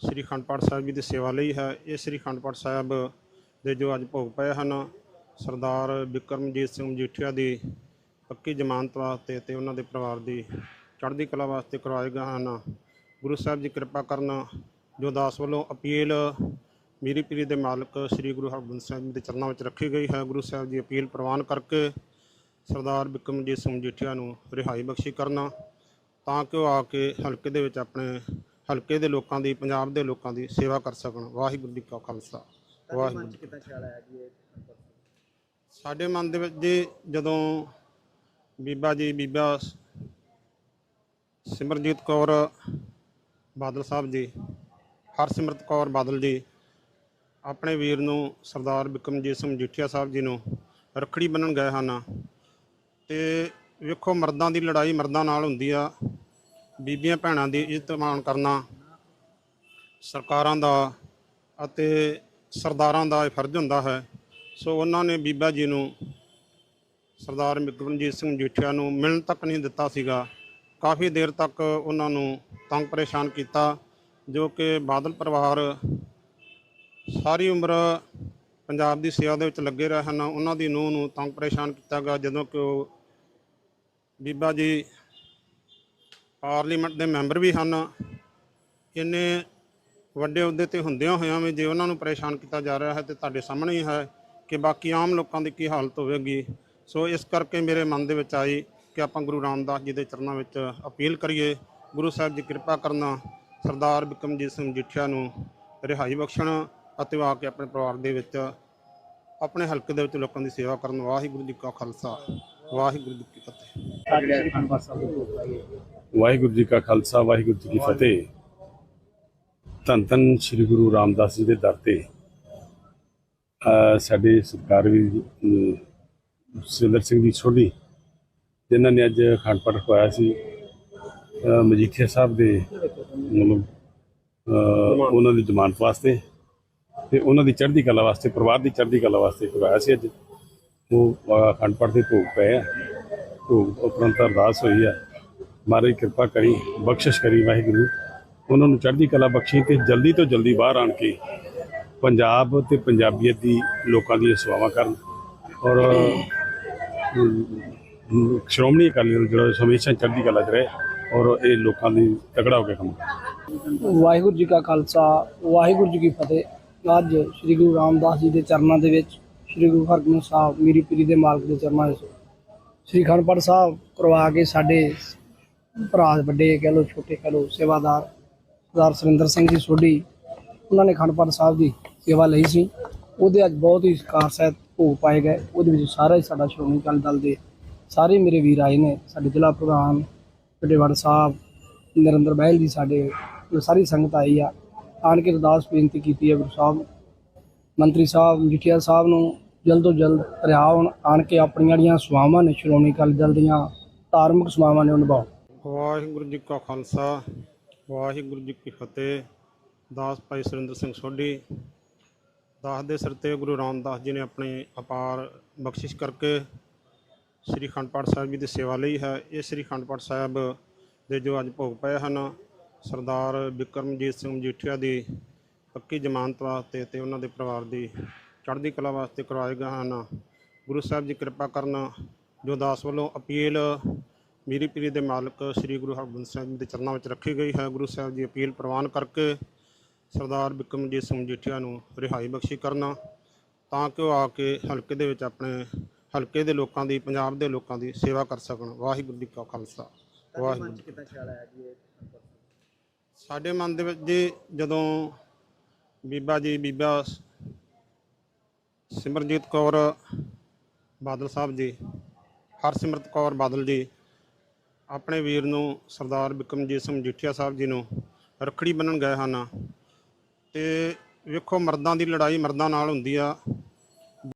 ਸ੍ਰੀ ਅਖੰਡ ਪਾਠ ਸਾਹਿਬ ਜੀ ਦੀ ਸੇਵਾ ਲਈ ਹੈ। ਇਹ ਸ੍ਰੀ ਅਖੰਡ ਪਾਠ ਸਾਹਿਬ ਦੇ ਜੋ ਅੱਜ ਭੋਗ ਪਏ ਹਨ, ਸਰਦਾਰ ਬਿਕਰਮਜੀਤ ਸਿੰਘ ਮਜੀਠੀਆ ਦੀ ਪੱਕੀ ਜ਼ਮਾਨਤ ਵਾਸਤੇ ਤੇ ਉਹਨਾਂ ਦੇ ਪਰਿਵਾਰ ਦੀ ਚੜ੍ਹਦੀ ਕਲਾ ਵਾਸਤੇ ਕਰਵਾਏ ਗਏ ਹਨ। ਗੁਰੂ ਸਾਹਿਬ ਜੀ ਕਿਰਪਾ ਕਰਨ ਜੋ ਦਾਸ ਵੱਲੋਂ ਅਪੀਲ ਮੀਰੀ ਪੀਰੀ ਦੇ ਮਾਲਕ ਸ੍ਰੀ ਗੁਰੂ ਹਰਗੋਬਿੰਦ ਸਾਹਿਬ ਜੀ ਦੇ ਚਰਨਾਂ ਵਿੱਚ ਰੱਖੀ ਗਈ ਹੈ। ਗੁਰੂ ਸਾਹਿਬ ਦੀ ਅਪੀਲ ਪ੍ਰਵਾਨ ਕਰਕੇ ਸਰਦਾਰ ਬਿਕਰਮਜੀਤ ਸਿੰਘ ਮਜੀਠੀਆ ਨੂੰ ਰਿਹਾਈ ਬਖਸ਼ੀ ਕਰਨਾ ਤਾਂ ਕਿ ਉਹ ਆ ਕੇ ਹਲਕੇ ਦੇ ਵਿੱਚ ਆਪਣੇ ਹਲਕੇ ਦੇ ਲੋਕਾਂ ਦੀ ਪੰਜਾਬ ਦੇ ਲੋਕਾਂ ਦੀ ਸੇਵਾ ਕਰ ਸਕਣ। ਵਾਹਿਗੁਰੂ ਜੀ ਕਾ ਖਾਲਸਾ। ਵਾਹਿਗੁਰੂ ਜੀ ਕੀ ਕਿੱਦਾਂ ਖਿਆਲ ਆਇਆ ਜੀ ਇਹ ਸਾਡੇ ਮਨ ਦੇ ਵਿੱਚ ਜੀ ਜਦੋਂ ਬੀਬਾ ਜੀ ਬੀਬਾ ਸ- ਸਿਮਰਜੀਤ ਕੌਰ ਬਾਦਲ ਸਾਹਿਬ ਜੀ ਹਰਸਿਮਰਤ ਕੌਰ ਬਾਦਲ ਜੀ ਆਪਣੇ ਵੀਰ ਨੂੰ ਸਰਦਾਰ ਬਿਕਰਮਜੀਤ ਸਿੰਘ ਮਜੀਠੀਆ ਸਾਹਿਬ ਜੀ ਨੂੰ ਰੱਖੜੀ ਬੰਨਣ ਗਏ ਹਨ। ਤੇ ਵੇਖੋ ਮਰਦਾਂ ਦੀ ਲੜਾਈ ਮਰਦਾਂ ਨਾਲ ਹੁੰਦੀ ਆ। ਬੀਬੀਆਂ ਭੈਣਾਂ ਦੀ ਇੱਜ਼ਤ ਮਾਣ ਕਰਨਾ, ਸਰਕਾਰਾਂ ਦਾ ਅਤੇ ਸਰਦਾਰਾਂ ਦਾ ਇਹ ਫਰਜ਼ ਹੁੰਦਾ ਹੈ। ਸੋ ਉਹਨਾਂ ਨੇ ਬੀਬਾ ਜੀ ਨੂੰ, ਸਰਦਾਰ ਬਿਕਰਮਜੀਤ ਸਿੰਘ ਮਜੀਠੀਆ ਨੂੰ ਮਿਲਣ ਤੱਕ ਨਹੀਂ ਦਿੱਤਾ ਸੀਗਾ। ਕਾਫੀ ਦੇਰ ਤੱਕ ਉਹਨਾਂ ਨੂੰ ਤੰਗ ਪਰੇਸ਼ਾਨ ਕੀਤਾ, ਜੋ ਕਿ ਬਾਦਲ ਪਰਿਵਾਰ ਸਾਰੀ ਉਮਰ ਪੰਜਾਬ ਦੀ ਸੇਵਾ ਦੇ ਵਿੱਚ ਲੱਗੇ ਰਹੇ ਹਨ। ਉਹਨਾਂ ਦੀ ਨੂੰਹ ਨੂੰ ਤੰਗ ਪਰੇਸ਼ਾਨ ਕੀਤਾ ਗਿਆ, ਜਦੋਂ ਕਿ ਉਹ ਬੀਬਾ ਜੀ ਪਾਰਲੀਮੈਂਟ ਦੇ ਮੈਂਬਰ ਵੀ ਹਨ। ਇੰਨੇ ਵੱਡੇ ਅਹੁਦੇ ਤੇ ਹੁੰਦਿਆਂ ਹੋਇਆਂ ਵੀ ਜੇ ਉਹਨਾਂ ਨੂੰ ਪਰੇਸ਼ਾਨ ਕੀਤਾ ਜਾ ਰਿਹਾ ਹੈ ਤੇ ਤੁਹਾਡੇ ਸਾਹਮਣੇ ਹੀ ਹੈ ਕਿ ਬਾਕੀ ਆਮ ਲੋਕਾਂ ਦੀ ਕੀ ਹਾਲਤ ਹੋਵੇਗੀ। ਸੋ ਇਸ ਕਰਕੇ ਮੇਰੇ ਮਨ ਦੇ ਵਿੱਚ ਆਈ ਕਿ ਆਪਾਂ ਗੁਰੂ ਰਾਮਦਾਸ ਜੀ ਦੇ ਚਰਨਾਂ ਵਿੱਚ ਅਪੀਲ ਕਰੀਏ। ਗੁਰੂ ਸਾਹਿਬ ਜੀ ਕਿਰਪਾ ਕਰਨਾ ਸਰਦਾਰ ਬਿਕਰਮਜੀਤ ਸਿੰਘ ਮਜੀਠੀਆ ਨੂੰ ਰਿਹਾਈ ਬਖਸ਼ਣ ਅਤੇ ਆ ਕੇ ਆਪਣੇ ਪਰਿਵਾਰ ਦੇ ਵਿੱਚ ਆਪਣੇ ਹਲਕੇ ਦੇ ਵਿੱਚ ਲੋਕਾਂ ਦੀ ਸੇਵਾ ਕਰਨ। ਵਾਹਿਗੁਰੂ ਜੀ ਕਾ ਖਾਲਸਾ, ਵਾਹਿਗੁਰੂ ਜੀ ਕੀ ਫਤਿਹ। ਵਾਹਿਗੁਰੂ ਜੀ ਕਾ ਖਾਲਸਾ, ਵਾਹਿਗੁਰੂ ਜੀ ਕੀ ਫਤਿਹ। ਧੰਨ ਧੰਨ ਸ੍ਰੀ ਗੁਰੂ ਰਾਮਦਾਸ ਜੀ ਦੇ ਦਰ ਤੇ ਸਾਡੇ ਸਰਕਾਰ ਵੀ ਸੁਰਿੰਦਰ ਸਿੰਘ ਜੀ ਸੋਢੀ ਜਿਨ੍ਹਾਂ ਨੇ ਅੱਜ ਅਖੰਡ ਪਾਠ ਰਖਵਾਇਆ ਸੀ। ਮਜੀਠੀਆ ਸਾਹਿਬ ਦੇ ਮਤਲਬ ਉਹਨਾਂ ਦੀ ਜ਼ਮਾਨਤ ਵਾਸਤੇ ਤੇ ਉਹਨਾਂ ਦੀ ਚੜ੍ਹਦੀ ਕਲਾ ਵਾਸਤੇ, ਪਰਿਵਾਰ ਦੀ ਚੜ੍ਹਦੀ ਕਲਾ ਵਾਸਤੇ ਕਰਵਾਇਆ ਸੀ ਅੱਜ। ਉਹ ਅਖੰਡ ਪਾਠ ਦੇ ਭੋਗ ਪਏ ਆ। ਭੋਗ ਉਪਰੰਤ ਅਰਦਾਸ ਹੋਈ ਆ। ਮਹਾਰਾਜ ਕਿਰਪਾ ਕਰੀ, ਬਖਸ਼ਿਸ਼ ਕਰੀ ਵਾਹਿਗੁਰੂ। ਉਹਨਾਂ ਨੂੰ ਚੜ੍ਹਦੀ ਕਲਾ ਬਖਸ਼ੀ ਤੇ ਜਲਦੀ ਤੋਂ ਜਲਦੀ ਬਾਹਰ ਆਣ ਕੇ ਪੰਜਾਬ ਤੇ ਪੰਜਾਬੀਅਤ ਦੀ ਲੋਕਾਂ ਦੀ ਸੇਵਾਵਾਂ ਕਰਨ। ਔਰ ਸ਼੍ਰੋਮਣੀ ਅਕਾਲੀ ਦਲ ਜਿਹੜਾ ਹਮੇਸ਼ਾ ਚੜ੍ਹਦੀ ਕਲਾ 'ਚ ਰਹੇ ਔਰ ਇਹ ਲੋਕਾਂ ਦੀ ਤਕੜਾ ਹੋ ਕੇ ਕੰਮ ਵਾਹਿਗੁਰੂ ਜੀ ਕਾ ਖਾਲਸਾ, ਵਾਹਿਗੁਰੂ ਜੀ ਕੀ ਫਤਿਹ। ਅੱਜ ਸ੍ਰੀ ਗੁਰੂ ਰਾਮਦਾਸ ਜੀ ਦੇ ਚਰਨਾਂ ਦੇ ਵਿੱਚ ਸ੍ਰੀ ਗੁਰੂ ਹਰਗੋਬਿੰਦ ਸਾਹਿਬ, ਮੀਰੀ ਪੀਰੀ ਦੇ ਮਾਲਕ ਦੇ ਚਰਨਾਂ ਵਿੱਚ ਸ੍ਰੀ ਅਖੰਡ ਪਾਠ ਸਾਹਿਬ ਕਰਵਾ ਕੇ ਸਾਡੇ ਭਰਾ ਵੱਡੇ ਕਹਿ ਲੋ ਛੋਟੇ ਕਹਿ ਲੋ ਸੇਵਾਦਾਰ, ਸਰਦਾਰ ਸੁਰਿੰਦਰ ਸਿੰਘ ਜੀ ਸੋਢੀ, ਉਹਨਾਂ ਨੇ ਅਖੰਡ ਪਾਠ ਸਾਹਿਬ ਦੀ ਸੇਵਾ ਲਈ ਸੀ। ਉਹਦੇ ਅੱਜ ਬਹੁਤ ਹੀ ਸਕਾਰ ਸਹਿਤ ਭੋਗ ਪਾਏ ਗਏ। ਉਹਦੇ ਵਿੱਚ ਸਾਰਾ ਹੀ ਸਾਡਾ ਸ਼੍ਰੋਮਣੀ ਅਕਾਲੀ ਦਲ ਦੇ ਸਾਰੇ ਮੇਰੇ ਵੀਰ ਆਏ ਨੇ। ਸਾਡੇ ਜ਼ਿਲ੍ਹਾ ਪ੍ਰਧਾਨ ਵੱਡੇ ਸਾਹਿਬ, ਨਰਿੰਦਰ ਬਹਿਲ ਜੀ ਸਾਡੇ ਸਾਰੀ ਸੰਗਤ ਆਈ ਆ। ਆਣ ਕੇ ਅਰਦਾਸ ਬੇਨਤੀ ਕੀਤੀ ਹੈ ਗੁਰੂ ਸਾਹਿਬ ਮੰਤਰੀ ਸਾਹਿਬ ਮਜੀਠੀਆ ਸਾਹਿਬ ਨੂੰ ਜਲਦ ਤੋਂ ਜਲਦ ਰਿਹਾ ਹੋਣ। ਆਣ ਕੇ ਆਪਣੀਆਂ ਜਿਹੜੀਆਂ ਸੇਵਾਵਾਂ ਨੇ ਸ਼੍ਰੋਮਣੀ ਅਕਾਲੀ ਦਲ ਦੀਆਂ, ਧਾਰਮਿਕ ਸੇਵਾਵਾਂ ਨੇ ਉਹ ਨਿਭਾਉਣ। ਵਾਹਿਗੁਰੂ ਜੀ ਕਾ ਖਾਲਸਾ, ਵਾਹਿਗੁਰੂ ਜੀ ਕੀ ਫਤਿਹ। ਦਾਸ ਭਾਈ ਸੁਰਿੰਦਰ ਸਿੰਘ ਸੋਢੀ, ਦਾਸ ਦੇ ਸਿਰ ਤੇ ਗੁਰੂ ਰਾਮਦਾਸ ਜੀ ਨੇ ਆਪਣੇ ਅਪਾਰ ਬਖਸ਼ਿਸ਼ ਕਰਕੇ ਸ੍ਰੀ ਅਖੰਡ ਪਾਠ ਸਾਹਿਬ ਜੀ ਦੀ ਸੇਵਾ ਲਈ ਹੈ। ਇਹ ਸ੍ਰੀ ਅਖੰਡ ਪਾਠ ਸਾਹਿਬ ਦੇ ਜੋ ਅੱਜ ਭੋਗ ਪਏ ਹਨ, ਸਰਦਾਰ ਬਿਕਰਮਜੀਤ ਸਿੰਘ ਮਜੀਠੀਆ ਦੀ ਪੱਕੀ ਜ਼ਮਾਨਤ ਵਾਸਤੇ ਤੇ ਉਹਨਾਂ ਦੇ ਪਰਿਵਾਰ ਦੀ ਚੜ੍ਹਦੀ ਕਲਾ ਵਾਸਤੇ ਕਰਵਾਏ ਗਏ ਹਨ। ਗੁਰੂ ਸਾਹਿਬ ਜੀ ਕਿਰਪਾ ਕਰਨ ਜੋ ਦਾਸ ਵੱਲੋਂ ਅਪੀਲ ਮੀਰੀ ਪੀਰੀ ਦੇ ਮਾਲਕ ਸ੍ਰੀ ਗੁਰੂ ਹਰਗੋਬਿੰਦ ਸਾਹਿਬ ਜੀ ਦੇ ਚਰਨਾਂ ਵਿੱਚ ਰੱਖੀ ਗਈ ਹੈ। ਗੁਰੂ ਸਾਹਿਬ ਦੀ ਅਪੀਲ ਪ੍ਰਵਾਨ ਕਰਕੇ ਸਰਦਾਰ ਬਿਕਰਮਜੀਤ ਸਿੰਘ ਮਜੀਠੀਆ ਨੂੰ ਰਿਹਾਈ ਬਖਸ਼ੀ ਕਰਨਾ, ਤਾਂ ਕਿ ਉਹ ਆ ਕੇ ਹਲਕੇ ਦੇ ਵਿੱਚ ਆਪਣੇ ਹਲਕੇ ਦੇ ਲੋਕਾਂ ਦੀ, ਪੰਜਾਬ ਦੇ ਲੋਕਾਂ ਦੀ ਸੇਵਾ ਕਰ ਸਕਣ। ਵਾਹਿਗੁਰੂ ਜੀ ਕਾ ਖਾਲਸਾ। ਵਾਹਿਗੁਰੂ ਜੀ ਕੀ ਕਿੱਦਾਂ ਸਾਡੇ ਮਨ ਦੇ ਵਿੱਚ ਜੀ ਜਦੋਂ ਬੀਬਾ ਜੀ, ਬੀਬਾ ਸਿਮਰਜੀਤ ਕੌਰ ਬਾਦਲ ਸਾਹਿਬ ਜੀ, ਹਰਸਿਮਰਤ ਕੌਰ ਬਾਦਲ ਜੀ ਆਪਣੇ ਵੀਰ ਨੂੰ ਸਰਦਾਰ ਬਿਕਰਮਜੀਤ ਸਿੰਘ ਮਜੀਠੀਆ ਸਾਹਿਬ ਜੀ ਨੂੰ ਰੱਖੜੀ ਬੰਨਣ ਗਏ ਹਨ। ਤੇ ਵੇਖੋ ਮਰਦਾਂ ਦੀ ਲੜਾਈ ਮਰਦਾਂ ਨਾਲ ਹੁੰਦੀ ਆ।